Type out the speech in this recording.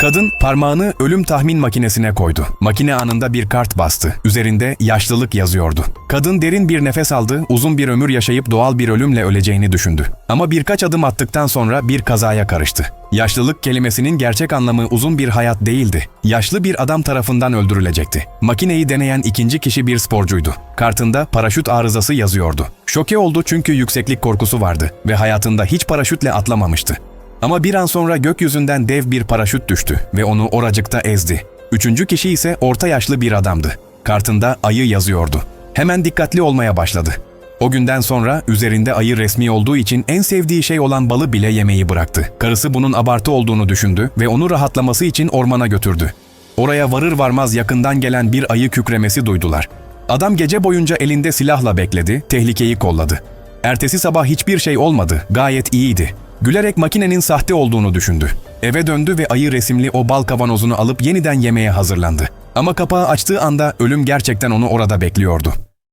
Kadın parmağını ölüm tahmin makinesine koydu. Makine anında bir kart bastı. Üzerinde yaşlılık yazıyordu. Kadın derin bir nefes aldı, uzun bir ömür yaşayıp doğal bir ölümle öleceğini düşündü. Ama birkaç adım attıktan sonra bir kazaya karıştı. Yaşlılık kelimesinin gerçek anlamı uzun bir hayat değildi. Yaşlı bir adam tarafından öldürülecekti. Makineyi deneyen ikinci kişi bir sporcuydu. Kartında paraşüt arızası yazıyordu. Şoke oldu çünkü yükseklik korkusu vardı ve hayatında hiç paraşütle atlamamıştı. Ama bir an sonra gökyüzünden dev bir paraşüt düştü ve onu oracıkta ezdi. Üçüncü kişi ise orta yaşlı bir adamdı. Kartında ayı yazıyordu. Hemen dikkatli olmaya başladı. O günden sonra üzerinde ayı resmi olduğu için en sevdiği şey olan balı bile yemeyi bıraktı. Karısı bunun abartı olduğunu düşündü ve onu rahatlaması için ormana götürdü. Oraya varır varmaz yakından gelen bir ayı kükremesi duydular. Adam gece boyunca elinde silahla bekledi, tehlikeyi kolladı. Ertesi sabah hiçbir şey olmadı, gayet iyiydi. Gülerek makinenin sahte olduğunu düşündü. Eve döndü ve ayı resimli o bal kavanozunu alıp yeniden yemeye hazırlandı. Ama kapağı açtığı anda ölüm gerçekten onu orada bekliyordu.